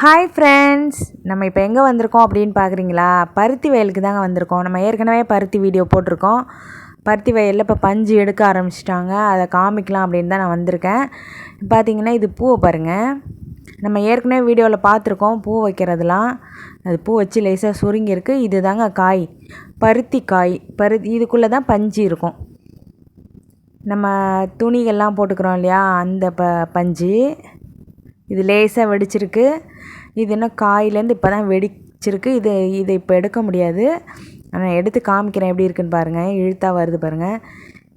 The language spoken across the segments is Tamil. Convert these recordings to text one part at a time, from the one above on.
ஹாய் ஃப்ரெண்ட்ஸ் நம்ம இப்போ எங்கே வந்திருக்கோம் அப்படின்னு பார்க்குறீங்களா பருத்தி வயலுக்கு தாங்க வந்திருக்கோம். நம்ம ஏற்கனவே பருத்தி வீடியோ போட்டிருக்கோம். பருத்தி வயலில் இப்போ பஞ்சு எடுக்க ஆரம்பிச்சிட்டாங்க. அதை காமிக்கலாம் அப்படின்னு தான் நான் வந்திருக்கேன். பார்த்தீங்கன்னா இது பூவை பாருங்கள் நம்ம ஏற்கனவே வீடியோவில் பார்த்துருக்கோம் பூ வைக்கிறதுலாம். அது பூ வச்சு லேசாக சுருங்கியிருக்கு. இது தாங்க காய். பருத்தி காய். பருத்தி இதுக்குள்ளே தான் பஞ்சு இருக்கும். நம்ம துணிகள்லாம் போட்டுக்கிறோம் இல்லையா? அந்த ப பஞ்சு. இது லேசாக வெடிச்சிருக்கு. இது இன்னும் காயிலேருந்து இப்போ தான் வெடிச்சிருக்கு. இது இதை இப்போ எடுக்க முடியாது. ஆனால் எடுத்து காமிக்கிறேன் எப்படி இருக்குன்னு பாருங்கள் இழுத்தாக வருது பாருங்கள்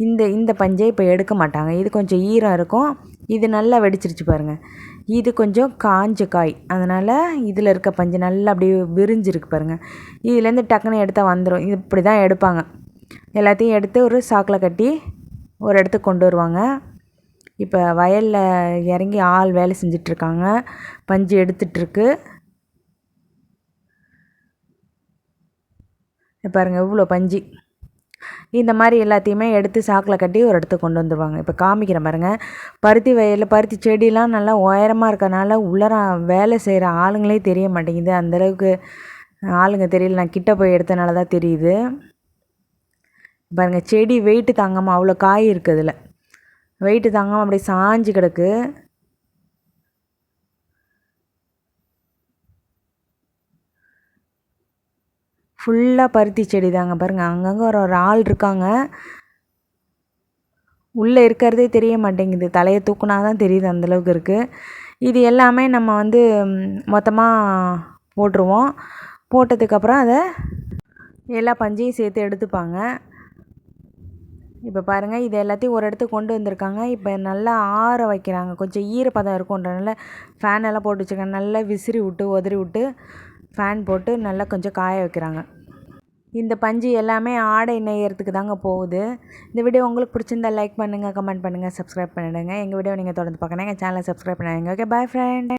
இந்த இந்த பஞ்சை இப்போ எடுக்க மாட்டாங்க. இது கொஞ்சம் ஈரம் இருக்கும். இது நல்லா வெடிச்சிருச்சு பாருங்கள் இது கொஞ்சம் காஞ்ச காய். அதனால் இதில் இருக்க பஞ்சு நல்லா அப்படியே விரிஞ்சிருக்கு பாருங்கள் இதுலேருந்து டக்குன்னு எடுத்தால் வந்துடும் இது இப்படி தான் எடுப்பாங்க. எல்லாத்தையும் எடுத்து ஒரு சாக்கில் கட்டி ஒரு இடத்துக்கு கொண்டு வருவாங்க. இப்போ வயலில் இறங்கி ஆள் வேலை செஞ்சிட்ருக்காங்க. பஞ்சு எடுத்துகிட்ருக்கு பாருங்கள் இவ்வளோ பஞ்சு. இந்த மாதிரி எல்லாத்தையுமே எடுத்து சாக்கில் கட்டி ஒரு இடத்துக்கு கொண்டு வந்துடுவாங்க இப்போ காமிக்கிறேன் பாருங்கள் பருத்தி வயலில் பருத்தி செடியெலாம் நல்லா உயரமாக இருக்கனால உள்ளர வேலை செய்கிற ஆளுங்களே தெரிய மாட்டேங்குது. அந்தளவுக்கு ஆளுங்க தெரியல. நான் கிட்ட போய் எடுத்தனால தான் தெரியுது. பாருங்கள் செடி வெயிட்டு தாங்காமல் அவ்வளோ காய் இருக்குது அதில். வெயிட்டு தாங்காமல் அப்படியே சாஞ்சு கிடக்கு. ஃபுல்லாக பருத்தி செடி தாங்க பாருங்கள் அங்கங்கே ஒரு ஒரு ஆள் இருக்காங்க. உள்ளே இருக்கிறதே தெரிய மாட்டேங்குது. தலையை தூக்குனா தான் தெரியுது அந்தளவுக்கு இருக்குது இது எல்லாமே நம்ம வந்து மொத்தமாக போட்டுருவோம். போட்டதுக்கப்புறம் அதை எல்லா பஞ்சையும் சேர்த்து எடுத்துப்பாங்க. இப்போ பாருங்கள் இது எல்லாத்தையும் ஒரு இடத்துக்கு கொண்டு வந்திருக்காங்க. இப்போ நல்லா ஆற வைக்கிறாங்க. கொஞ்சம் ஈரப்பதம் இருக்கும்ன்றனால ஃபேன் எல்லாம் போட்டு வச்சுருக்காங்க. நல்லா விசிறி விட்டு உதறி விட்டு ஃபேன் போட்டு நல்லா கொஞ்சம் காய வைக்கிறாங்க. இந்த பஞ்சு எல்லாமே ஆடை நெய்யறதுக்கு தாங்க போகுது. இந்த வீடியோ உங்களுக்கு பிடிச்சிருந்தா லைக் பண்ணுங்கள் கமெண்ட் பண்ணுங்கள் சப்ஸ்கிரைப் பண்ணிவிடுங்க எங்கள் வீடியோ நீங்கள் தொடர்ந்து பார்க்கணும் எங்கள் சேனலை சப்ஸ்கிரைப் பண்ணுங்க ஓகே பாய் ஃப்ரெண்ட்